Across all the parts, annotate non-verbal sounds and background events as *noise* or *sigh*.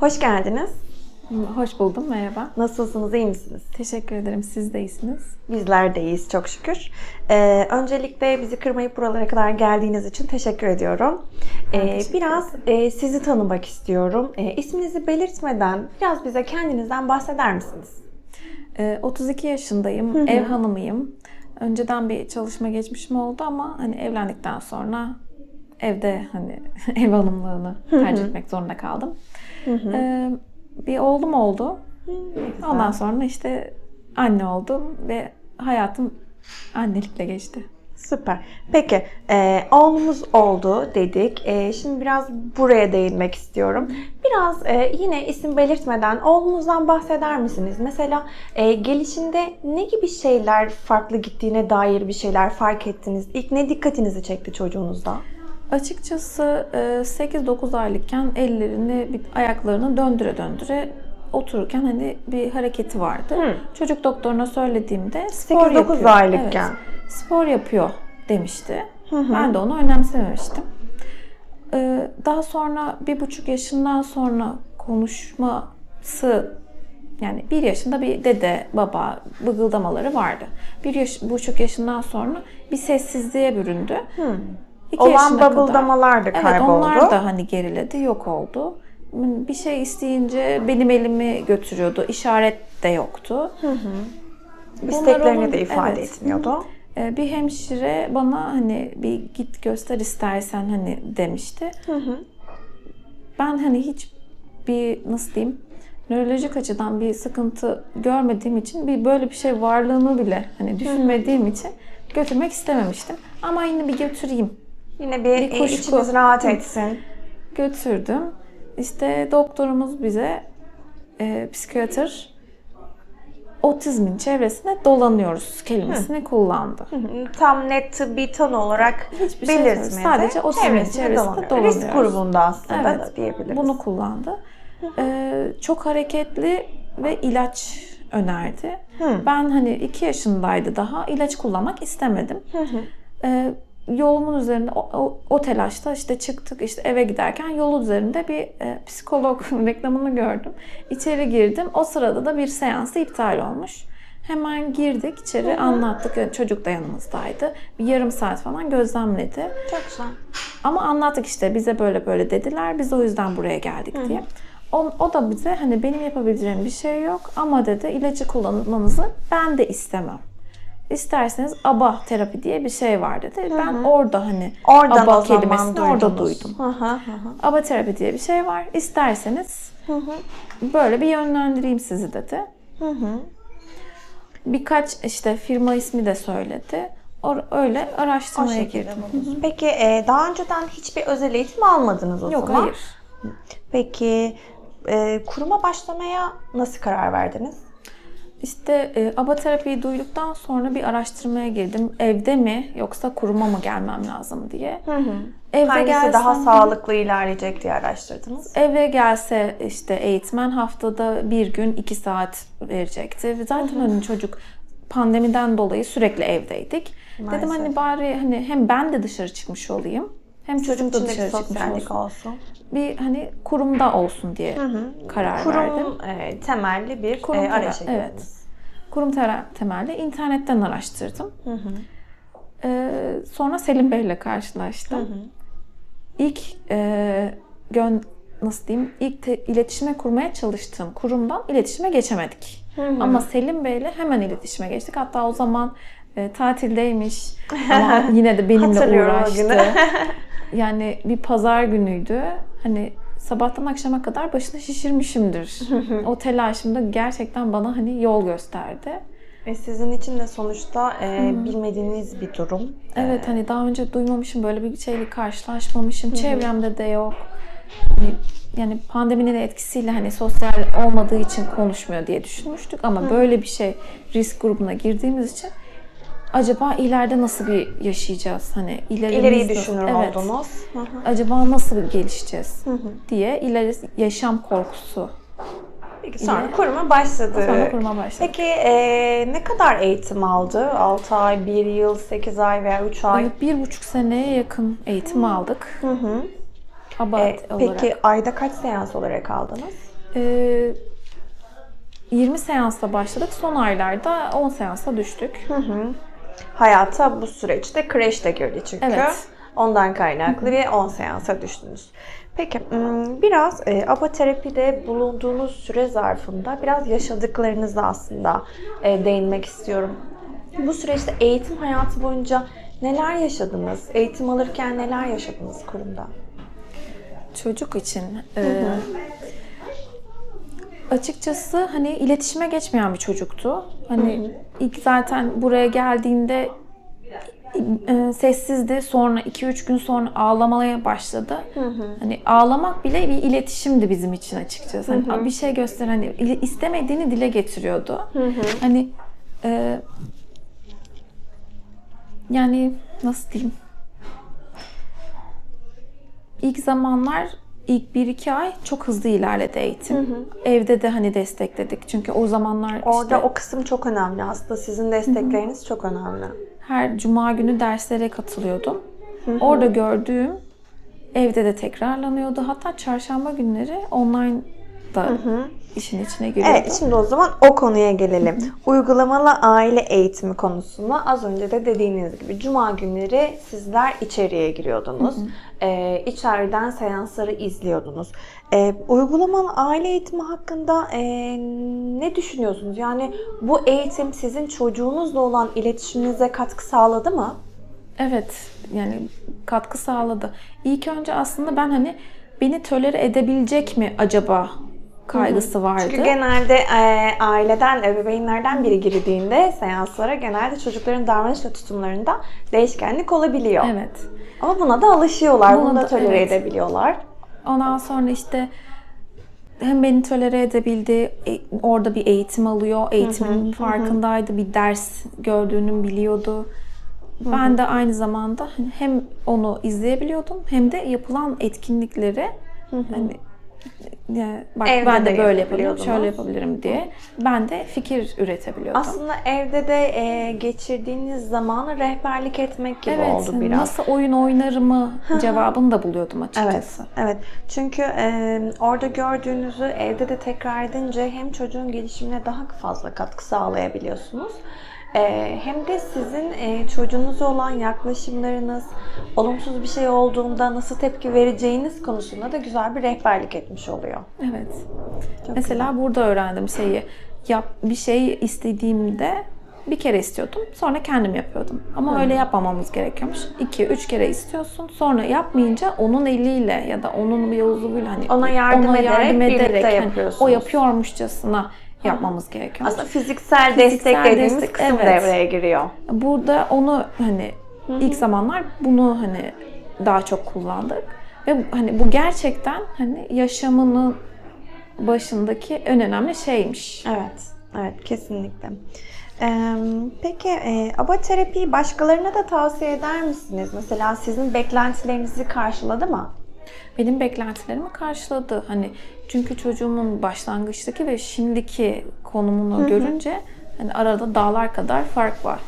Hoş geldiniz. Hoş buldum, merhaba. Nasılsınız, iyi misiniz? Teşekkür ederim, siz de iyisiniz. Bizler de iyiyiz çok şükür. Ee, öncelikle bizi kırmayıp buralara kadar geldiğiniz için teşekkür ediyorum. Ee, teşekkür biraz e, sizi tanımak istiyorum. E, isminizi belirtmeden biraz bize kendinizden bahseder misiniz? Ee, 32 yaşındayım, ev hanımıyım. Önceden bir çalışma geçmişim oldu ama hani evlendikten sonra evde hani *laughs* ev hanımlığını tercih etmek zorunda kaldım. Ee, bir oğlum oldu. Ondan sonra işte anne oldum ve hayatım annelikle geçti. Süper. Peki, e, oğlumuz oldu dedik. E, şimdi biraz buraya değinmek istiyorum. Biraz e, yine isim belirtmeden oğlunuzdan bahseder misiniz? Mesela e, gelişinde ne gibi şeyler farklı gittiğine dair bir şeyler fark ettiniz? İlk ne dikkatinizi çekti çocuğunuzda? Açıkçası e, 8-9 aylıkken ellerini, ayaklarını döndüre döndüre otururken hani bir hareketi vardı. Hı. Çocuk doktoruna söylediğimde spor 8-9 yapıyor. aylıkken. Evet, spor yapıyor demişti. Ben de onu önemsememiştim. E, daha sonra bir buçuk yaşından sonra konuşması yani bir yaşında bir dede, baba bıgıldamaları vardı. Bir yaş, buçuk yaşından sonra bir sessizliğe büründü. İki Olan yaşına kadar- babıldamalar da Evet kayboldu. onlar da hani geriledi, yok oldu. Bir şey isteyince benim elimi götürüyordu. İşaret de yoktu. Bunlar İsteklerini onun- de ifade evet. etmiyordu. Ee, Bir hemşire bana hani bir git göster istersen hani demişti. Ben hani hiç bir nasıl diyeyim nörolojik açıdan bir sıkıntı görmediğim için bir böyle bir şey varlığını bile hani düşünmediğim için götürmek istememiştim. Ama yine bir götüreyim Yine bir, Bir e, kuşku. içiniz rahat Hı. etsin. götürdüm. İşte doktorumuz bize e, psikiyatr otizmin çevresinde dolanıyoruz kelimesini kullandı. Tam net tıbbi tanı olarak Hiçbir şey belirtmedi. söylemiyor. Sadece otizmin çevresinde dolanıyor. dolanıyoruz. Risk grubunda aslında Evet, diyebiliriz. Bunu kullandı. Ee, çok hareketli ve ilaç önerdi. Ben hani iki yaşındaydı daha ilaç kullanmak istemedim. Ee, yolumun üzerinde o, o, o telaşta işte çıktık işte eve giderken yol üzerinde bir e, psikolog *laughs* reklamını gördüm. İçeri girdim. O sırada da bir seansı iptal olmuş. Hemen girdik içeri anlattık. Yani Çocuk da yanımızdaydı. Bir yarım saat falan gözlemledi. Çok güzel. Ama anlattık işte bize böyle böyle dediler. Biz o yüzden buraya geldik diye. O, o da bize hani benim yapabileceğim bir şey yok ama dedi ilacı kullanmanızı ben de istemem. İsterseniz ABA terapi diye bir şey var dedi. Ben orada hani Oradan ABA kelimesini orada duydunuz. duydum. Hı hı hı. ABA terapi diye bir şey var. İsterseniz böyle bir yönlendireyim sizi dedi. Birkaç işte firma ismi de söyledi. Or- öyle araştırmaya girdim. buldunuz. Peki e, daha önceden hiçbir özel eğitim almadınız o Yok zaman? hayır. Peki e, kuruma başlamaya nasıl karar verdiniz? İşte e, ABA terapiyi duyduktan sonra bir araştırmaya girdim. Evde mi yoksa kuruma mı gelmem lazım diye. Evde Hangisi gelsem, daha sağlıklı ilerleyecek diye araştırdınız? Eve gelse işte eğitmen haftada bir gün iki saat verecekti. Ve Zaten hani çocuk pandemiden dolayı sürekli evdeydik. Dedim Maalesef. hani bari hani hem ben de dışarı çıkmış olayım. Hem çocuk da dışarı sosyallik olsun. olsun. Bir hani kurumda olsun diye karar verdim. Kurum e, temelli bir Kurum e, arayışa tera- evet. girdiniz. Kurum temelli internetten araştırdım. Ee, sonra Selim Bey'le karşılaştım. İlk e, gön nasıl diyeyim ilk te- iletişime kurmaya çalıştığım kurumdan iletişime geçemedik. Ama Selim Bey'le hemen iletişime geçtik. Hatta o zaman e, tatildeymiş *laughs* ama yine de benimle uğraştı. *laughs* yani bir pazar günüydü. Hani sabahtan akşama kadar başını şişirmişimdir. *laughs* o telaşımda gerçekten bana hani yol gösterdi. Ve sizin için de sonuçta e, bilmediğiniz bir durum. Evet hani daha önce duymamışım böyle bir şeyle karşılaşmamışım. Çevremde de yok. Hani, yani pandeminin etkisiyle hani sosyal olmadığı için konuşmuyor diye düşünmüştük ama böyle bir şey risk grubuna girdiğimiz için acaba ileride nasıl bir yaşayacağız? Hani ilerimiz İleriyi düşünür Evet. oldunuz. Hı hı. Acaba nasıl gelişeceğiz diye ileri yaşam korkusu. Peki sonra İle- kuruma başladı. Sonra kuruma başladık. Peki e, ne kadar eğitim aldı? 6 ay, 1 yıl, 8 ay veya 3 ay? Bir buçuk seneye yakın eğitim aldık. Abat Ee, olarak. peki ayda kaç seans olarak aldınız? Ee, 20 seansla başladık. Son aylarda 10 seansa düştük. Hayata bu süreçte kreş de girdi çünkü. Evet. Ondan kaynaklı bir 10 seansa düştünüz. Peki biraz e, ABA terapide bulunduğunuz süre zarfında biraz yaşadıklarınızı aslında e, değinmek istiyorum. Bu süreçte eğitim hayatı boyunca neler yaşadınız? Eğitim alırken neler yaşadınız kurumda? Çocuk için e, açıkçası hani iletişime geçmeyen bir çocuktu. Hani ilk zaten buraya geldiğinde e, sessizdi. Sonra 2-3 gün sonra ağlamaya başladı. Hani ağlamak bile bir iletişimdi bizim için açıkçası. Hani bir şey göster hani istemediğini dile getiriyordu. Hani e, yani nasıl diyeyim? İlk zamanlar ilk 1-2 ay çok hızlı ilerledi eğitim. Evde de hani destekledik. Çünkü o zamanlar Orada işte o kısım çok önemli aslında. Sizin destekleriniz çok önemli. her cuma günü derslere katılıyordum. Orada gördüğüm evde de tekrarlanıyordu. Hatta çarşamba günleri online da işin içine giriyordu. Evet, şimdi o zaman o konuya gelelim. Uygulamalı aile eğitimi konusunda az önce de dediğiniz gibi cuma günleri sizler içeriye giriyordunuz. Ee, içeriden seansları izliyordunuz. Ee, uygulamalı aile eğitimi hakkında ee, ne düşünüyorsunuz? Yani bu eğitim sizin çocuğunuzla olan iletişiminize katkı sağladı mı? Evet yani katkı sağladı. İlk önce aslında ben hani beni tolere edebilecek mi acaba kaygısı vardı. Çünkü genelde e, aileden, ebeveynlerden biri girdiğinde seanslara genelde çocukların davranış ve tutumlarında değişkenlik olabiliyor. Evet. Ama buna da alışıyorlar, Buna bunu da tolere evet. edebiliyorlar. Ondan sonra işte hem beni tolere edebildi, e- orada bir eğitim alıyor, eğitimin farkındaydı, bir ders gördüğünü biliyordu. Ben de aynı zamanda hani hem onu izleyebiliyordum hem de yapılan etkinlikleri hani ya, bak Evde ben de de böyle yapabilirim, şöyle yapabilirim diye ben de fikir üretebiliyordum. Aslında evde de e, geçirdiğiniz zamanı rehberlik etmek gibi evet, oldu biraz. nasıl oyun oynarımı cevabını da buluyordum Evet, açıkçası. evet. Çünkü e, orada gördüğünüzü evde de tekrar edince hem çocuğun gelişimine daha fazla katkı sağlayabiliyorsunuz. E, hem de sizin e, çocuğunuza olan yaklaşımlarınız, olumsuz bir şey olduğunda nasıl tepki vereceğiniz konusunda da güzel bir rehberlik etmiş oluyor. Evet. Çok Mesela burada öğrendim şeyi. Yap bir şey istediğimde bir kere istiyordum. Sonra kendim yapıyordum. Ama öyle yapmamamız gerekiyormuş. İki, üç kere istiyorsun. Sonra yapmayınca onun eliyle ya da onun bir yoluyla hani Ona yardım ederek birlikte hani yapıyorsunuz. o yapıyormuşçasına yapmamız gerekiyor. Aslında fiziksel, destek dediğimiz destek, kısım evet. devreye giriyor. Burada onu hani ilk zamanlar bunu hani daha çok kullandık ve hani bu gerçekten hani yaşamının başındaki en önemli şeymiş. Evet, evet kesinlikle. Ee, peki e, ABA terapiyi başkalarına da tavsiye eder misiniz? Mesela sizin beklentilerinizi karşıladı mı? Benim beklentilerimi karşıladı. Hani çünkü çocuğumun başlangıçtaki ve şimdiki konumunu görünce hani arada dağlar kadar fark var.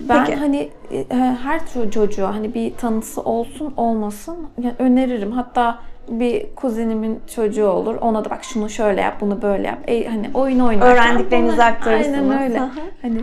Ben Peki. hani e, her ço- çocuğa hani bir tanısı olsun olmasın yani öneririm. Hatta bir kuzenimin çocuğu olur. Ona da bak şunu şöyle yap, bunu böyle yap. E, hani oyun oynarken Öğrendiklerinizi bunu- aktarırsınız. Aynen öyle. Hani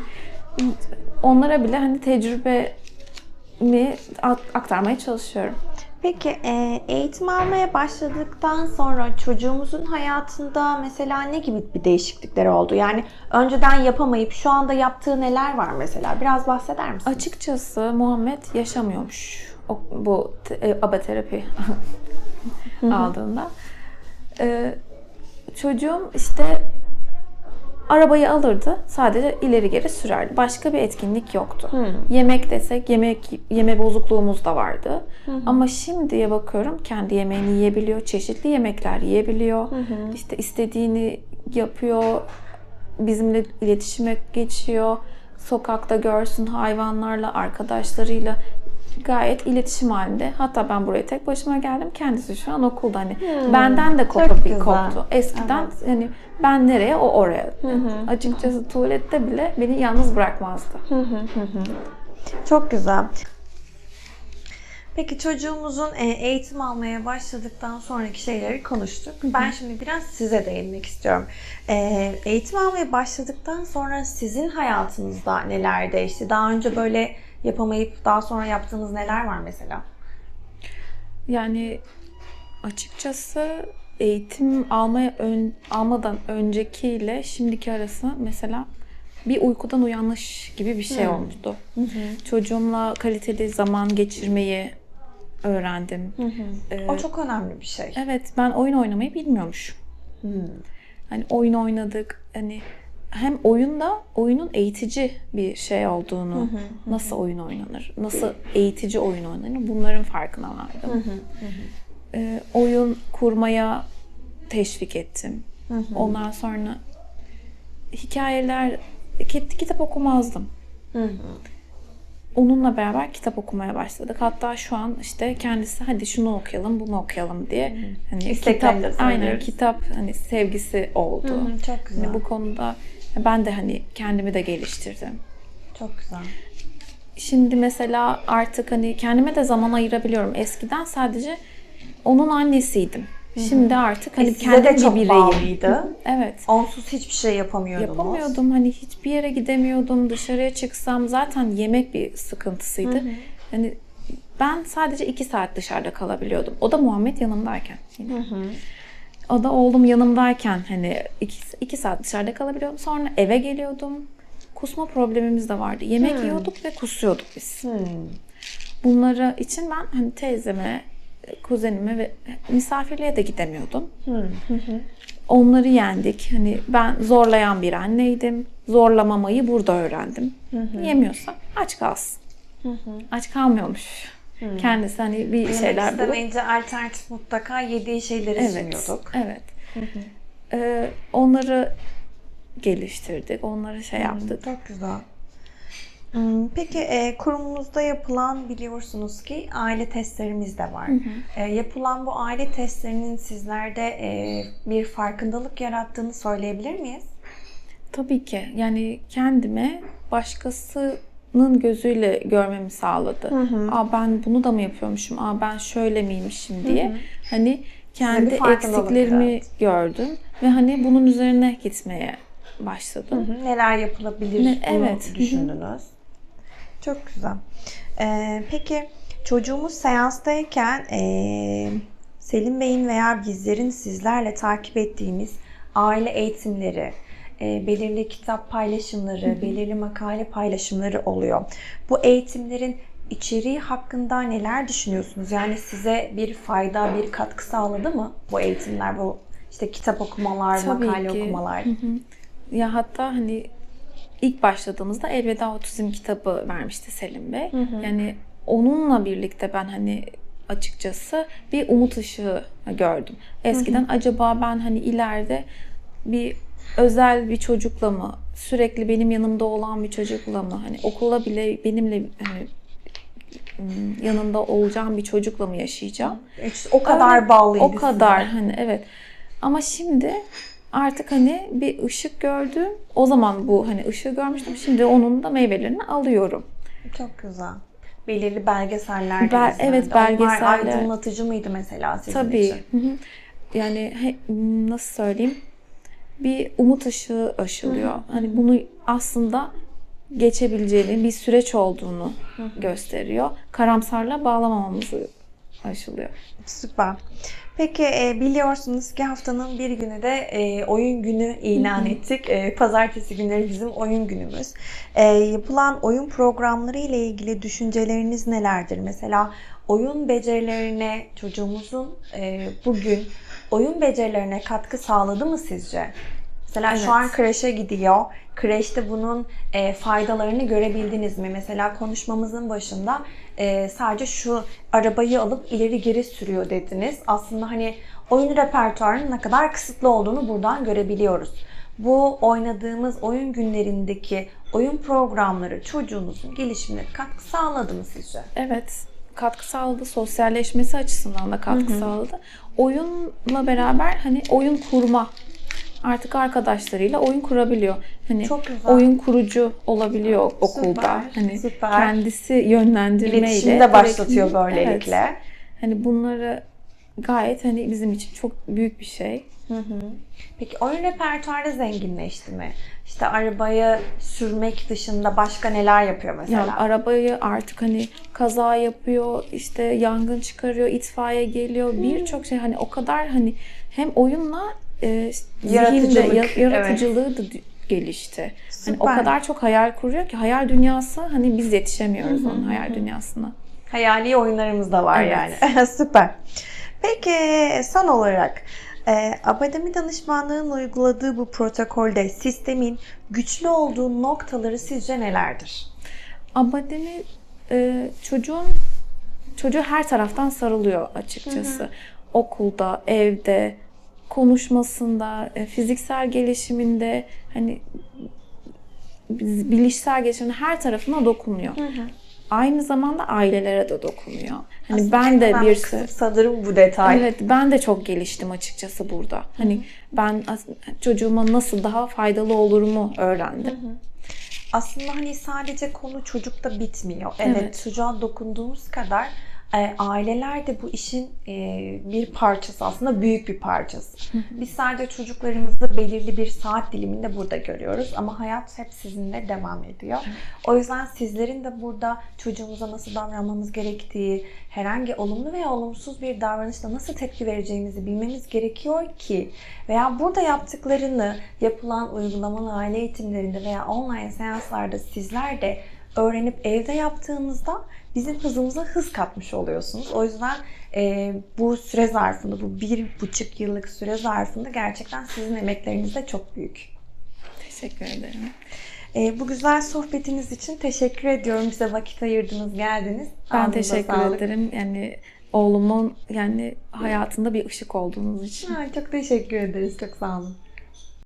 onlara bile hani tecrübemi ak- aktarmaya çalışıyorum. Peki e, eğitim almaya başladıktan sonra çocuğumuzun hayatında mesela ne gibi bir değişiklikler oldu? Yani önceden yapamayıp şu anda yaptığı neler var mesela? Biraz bahseder misin? Açıkçası Muhammed yaşamıyormuş o, bu e, aba terapi *laughs* aldığında. Ee, çocuğum işte arabayı alırdı, sadece ileri geri sürerdi. Başka bir etkinlik yoktu. Yemek desek yemek yeme bozukluğumuz da vardı. Ama şimdiye bakıyorum kendi yemeğini yiyebiliyor, çeşitli yemekler yiyebiliyor. İşte istediğini yapıyor, bizimle iletişime geçiyor. Sokakta görsün hayvanlarla, arkadaşlarıyla gayet iletişim halinde. Hatta ben buraya tek başıma geldim. Kendisi şu an okulda hani benden de güzel. koptu. Eskiden hani ben nereye o oraya. Açıkçası tuvalette bile beni yalnız bırakmazdı. Çok güzel. Peki çocuğumuzun e, eğitim almaya başladıktan sonraki şeyleri konuştuk. Ben şimdi biraz size değinmek istiyorum. E, Eğitim almaya başladıktan sonra sizin hayatınızda neler değişti? Daha önce böyle yapamayıp daha sonra yaptığınız neler var mesela? Yani açıkçası eğitim almaya ön, almadan öncekiyle şimdiki arası mesela bir uykudan uyanış gibi bir şey olmuştu. Çocuğumla kaliteli zaman geçirmeyi öğrendim. Ee, O çok önemli bir şey. Evet ben oyun oynamayı bilmiyormuşum. Hani oyun oynadık. Hani hem oyunda oyunun eğitici bir şey olduğunu, nasıl oyun oynanır, nasıl eğitici oyun oynanır bunların farkına vardım. Ee, oyun kurmaya teşvik ettim. Ondan sonra hikayeler, kit- kitap okumazdım. Onunla beraber kitap okumaya başladık. Hatta şu an işte kendisi hadi şunu okuyalım, bunu okuyalım diye hani İsteklerini de kitap aynen söylüyoruz. kitap hani sevgisi oldu. Hı hı, çok güzel. Hani bu konuda ben de hani kendimi de geliştirdim. Çok güzel. Şimdi mesela artık hani kendime de zaman ayırabiliyorum. Eskiden sadece onun annesiydim. Şimdi artık hani E, size kendim de bir çok bireyim. bağlıydı. *laughs* Evet. Onsuz hiçbir şey yapamıyordunuz. Yapamıyordum hani hiçbir yere gidemiyordum. Dışarıya çıksam zaten yemek bir sıkıntısıydı. Hani ben sadece iki saat dışarıda kalabiliyordum. O da Muhammed yanımdayken. yine. O da oğlum yanımdayken hani iki, iki saat dışarıda kalabiliyordum. Sonra eve geliyordum. Kusma problemimiz de vardı. Yemek yiyorduk ve kusuyorduk biz. Bunları için ben hani teyzeme, kuzenime ve misafirliğe de gidemiyordum. Onları yendik. Hani ben zorlayan bir anneydim. Zorlamamayı burada öğrendim. Yemiyorsa aç kalsın. Aç kalmıyormuş. Kendisi hani bir Yemek şeyler bulup istemeyince alternatif mutlaka yediği şeyleri Evet. sunuyorduk. Evet. Ee, onları geliştirdik. Onları şey yaptık. Çok güzel. Hmm, Peki e, kurumumuzda yapılan biliyorsunuz ki aile testlerimiz de var. E, yapılan bu aile testlerinin sizlerde e, bir farkındalık yarattığını söyleyebilir miyiz? Tabii ki. Yani kendime başkasının gözüyle görmemi sağladı. Aa ben bunu da mı yapıyormuşum? Aa ben şöyle miymişim diye. Hani kendi eksiklerimi yarattı. gördüm ve hani bunun üzerine gitmeye başladım. Hı, Neler yapılabilir Ne- evet, hı hı. Çok güzel. E, peki çocuğumuz seanstayken e, Selim Bey'in veya bizlerin sizlerle takip ettiğimiz aile eğitimleri, e, belirli kitap paylaşımları, belirli makale paylaşımları oluyor. Bu eğitimlerin içeriği hakkında neler düşünüyorsunuz? Yani size bir fayda, bir katkı sağladı mı bu eğitimler, bu işte kitap okumalar, Tabii makale ki. okumalar? Ya hatta hani ilk başladığımızda Elveda Otizm kitabı vermişti Selim Bey. Yani onunla birlikte ben hani açıkçası bir umut ışığı gördüm. Eskiden acaba ben hani ileride bir özel bir çocukla mı sürekli benim yanımda olan bir çocukla mı hani okula bile benimle hani yanında olacağım bir çocukla mı yaşayacağım? O kadar Öyle, bağlıydı O kadar size. hani evet. Ama şimdi artık hani bir ışık gördüm. O zaman bu hani ışığı görmüştüm. Şimdi onun da meyvelerini alıyorum. Çok güzel. Belirli belgeseller de Be- izlendi. evet, Onlar belgeseller. aydınlatıcı mıydı mesela sizin Tabii. için? Hı. Yani he- nasıl söyleyeyim? Bir umut ışığı aşılıyor. Hani bunu aslında geçebileceğini, bir süreç olduğunu gösteriyor. Karamsarla bağlamamamızı aşılıyor. Süper. Peki e, biliyorsunuz ki haftanın bir günü de e, oyun günü ilan ettik. E, pazartesi günleri bizim oyun günümüz. Yapılan oyun programları ile ilgili düşünceleriniz nelerdir? Mesela oyun becerilerine çocuğumuzun bugün oyun becerilerine katkı sağladı mı sizce? Mesela Evet. şu an kreşe gidiyor. Kreşte bunun e, faydalarını görebildiniz mi? Mesela konuşmamızın başında e, sadece şu arabayı alıp ileri geri sürüyor dediniz. Aslında hani oyun repertuarının ne kadar kısıtlı olduğunu buradan görebiliyoruz. Bu oynadığımız oyun günlerindeki oyun programları çocuğunuzun gelişimine katkı sağladı mı sizce? Evet, katkı sağladı. Sosyalleşmesi açısından da katkı sağladı. Oyunla beraber hani oyun kurma artık arkadaşlarıyla oyun kurabiliyor. Hani Çok güzel. oyun kurucu olabiliyor okulda. Süper, Hani süper. kendisi yönlendirmeyle İletişimi de direkt- başlatıyor böylelikle. Evet. Hani bunları gayet hani bizim için çok büyük bir şey. Peki oyun repertuarı zenginleşti mi? İşte arabayı sürmek dışında başka neler yapıyor mesela? Yani arabayı artık hani kaza yapıyor, işte yangın çıkarıyor, itfaiye geliyor. Birçok şey hani o kadar hani hem oyunla e, zihinde Yaratıcılık, ya- yaratıcılığı da gelişti. Hani o Süper. kadar çok hayal kuruyor ki hayal dünyası hani biz yetişemiyoruz onun hayal dünyasına. Hayali oyunlarımız da var Evet. yani. *laughs* Süper. Peki son olarak e, Abademi danışmanlığın uyguladığı bu protokolde sistemin güçlü olduğu noktaları sizce nelerdir? Abademi e, çocuğun çocuğu her taraftan sarılıyor açıkçası. Okulda, evde, konuşmasında, e, fiziksel gelişiminde hani bilişsel gelişiminde her tarafına dokunuyor. Aynı zamanda ailelere de dokunuyor. Hani Aslında ben en de bir sanırım bu detay. Evet, ben de çok geliştim açıkçası burada. Hani ben çocuğuma nasıl daha faydalı olurumu öğrendim. Aslında hani sadece konu çocukta bitmiyor. Evet, Evet. çocuğa dokunduğumuz kadar e, aileler de bu işin e, bir parçası aslında büyük bir parçası. Biz sadece çocuklarımızı belirli bir saat diliminde burada görüyoruz ama hayat hep sizinle devam ediyor. O yüzden sizlerin de burada çocuğumuza nasıl davranmamız gerektiği, herhangi olumlu veya olumsuz bir davranışta nasıl tepki vereceğimizi bilmemiz gerekiyor ki veya burada yaptıklarını yapılan uygulamalı aile eğitimlerinde veya online seanslarda sizler de öğrenip evde yaptığınızda bizim hızımıza hız katmış oluyorsunuz. O yüzden e, bu süre zarfında, bu bir buçuk yıllık süre zarfında gerçekten sizin emekleriniz de çok büyük. Teşekkür ederim. E, bu güzel sohbetiniz için teşekkür ediyorum. Bize vakit ayırdınız, geldiniz. Ben Ağzınıza teşekkür sağlık. ederim. Yani oğlumun yani hayatında bir ışık olduğunuz için. Ha, çok teşekkür ederiz. Çok sağ olun.